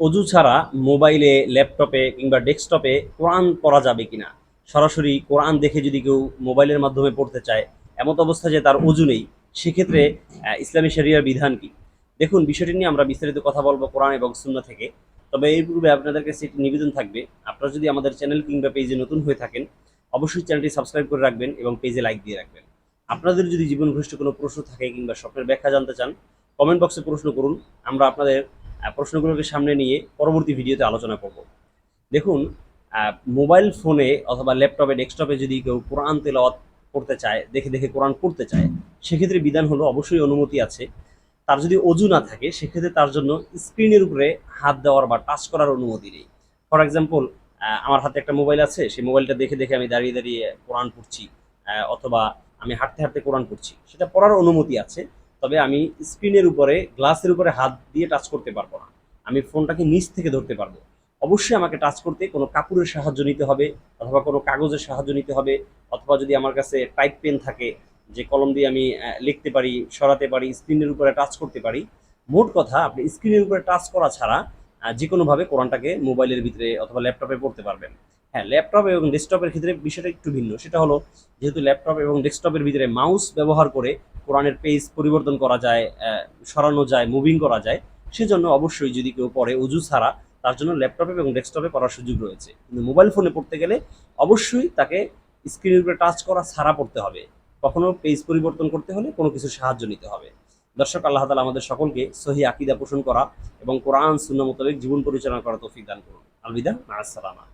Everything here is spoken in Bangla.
অজু ছাড়া মোবাইলে, ল্যাপটপে কিংবা ডেস্কটপে কোরআন পড়া যাবে কিনা? সরাসরি কোরআন দেখে যদি কেউ মোবাইলের মাধ্যমে পড়তে চায়, এমত অবস্থা যে তার অজু নেই, সেক্ষেত্রে ইসলামী শরিয়ার বিধান কি? দেখুন, বিষয়টি নিয়ে আমরা বিস্তারিত কথা বলব কোরআন এবং সুন্না থেকে। তবে এই পূর্বে আপনাদের কাছে একটি নিবেদন থাকবে। আপনারা যদি আমাদের চ্যানেল কিংবা পেজে নতুন হয়ে থাকেন, অবশ্যই চ্যানেলটি সাবস্ক্রাইব করে রাখবেন এবং পেজে লাইক দিয়ে রাখবেন। আপনাদের যদি জীবন ঘনিষ্ঠ কোনো প্রশ্ন থাকে কিংবা স্বপ্নের ব্যাখ্যা জানতে চান, কমেন্ট বক্সে প্রশ্ন করুন। আমরা আপনাদের প্রশ্নগুলোকে সামনে নিয়ে পরবর্তী ভিডিওতে আলোচনা করব। দেখুন মোবাইল ফোনে অথবা ল্যাপটপে, ডেস্কটপে যদি কেউ কোরআন তেলাওয়াত করতে চায়, দেখে দেখে কোরআন পড়তে চায়, সেক্ষেত্রে বিধান হলো অবশ্যই অনুমতি আছে। তার যদি অজু না থাকে, সেক্ষেত্রে তার জন্য স্ক্রিনের উপরে হাত দেওয়ার বা টাচ করার অনুমতি নেই। ফর এক্সাম্পল আমার হাতে একটা মোবাইল আছে, সেই মোবাইলটা দেখে দেখে আমি দাঁড়িয়ে দাঁড়িয়ে কোরআন পড়ছি অথবা আমি হাঁটতে হাঁটতে কোরআন পড়ছি, সেটা পড়ার অনুমতি আছে। তবে আমি স্ক্রিনের উপরে, গ্লাসের উপরে হাত দিয়ে টাচ করতে পারব না। আমি ফোনটাকে নিচ থেকে ধরতে পারব। অবশ্যই আমাকে টাচ করতে কোনো কাপড়ের সাহায্য নিতে হবে, অথবা কোনো কাগজের সাহায্য নিতে হবে, অথবা যদি আমার কাছে টাইপ পেন থাকে, যে কলম দিয়ে আমি লিখতে পারি, সরাতে পারি, স্ক্রিনের উপরে টাচ করতে পারি, মোট কথা আপনি স্ক্রিনের উপরে টাচ করা ছাড়া যে কোনোভাবে কোরআনটাকে মোবাইলের ভিতরে অথবা ল্যাপটপে পড়তে পারবেন। হ্যাঁ ল্যাপটপ এবং ডেস্কটপের ক্ষেত্রে বিষয়টা একটু ভিন্ন। সেটা হলো, যেহেতু ল্যাপটপ এবং ডেস্কটপের ভিতরে মাউস ব্যবহার করে কোরআনের পেজ পরিবর্তন করা যায় সরানো যায় মুভিং করা যায়, সেজন্য অবশ্যই যদি কেউ পড়ে উজু ছাড়া, তার জন্য ল্যাপটপে এবং ডেস্কটপে পড়ার সুযোগ রয়েছে। কিন্তু মোবাইল ফোনে পড়তে গেলে অবশ্যই তাকে স্ক্রিনের উপরে টাচ করা ছাড়া পড়তে হবে। কখনো পেজ পরিবর্তন করতে হলে কোনো কিছু সাহায্য নিতে হবে। দর্শক, আল্লাহ তালা আমাদের সকলকে সহি আকিদা পোষণ করা এবং কোরআন শূন্য মোতাবেক জীবন পরিচালনা করা তৌফিক দান করুন। আলবিদা আসসালামা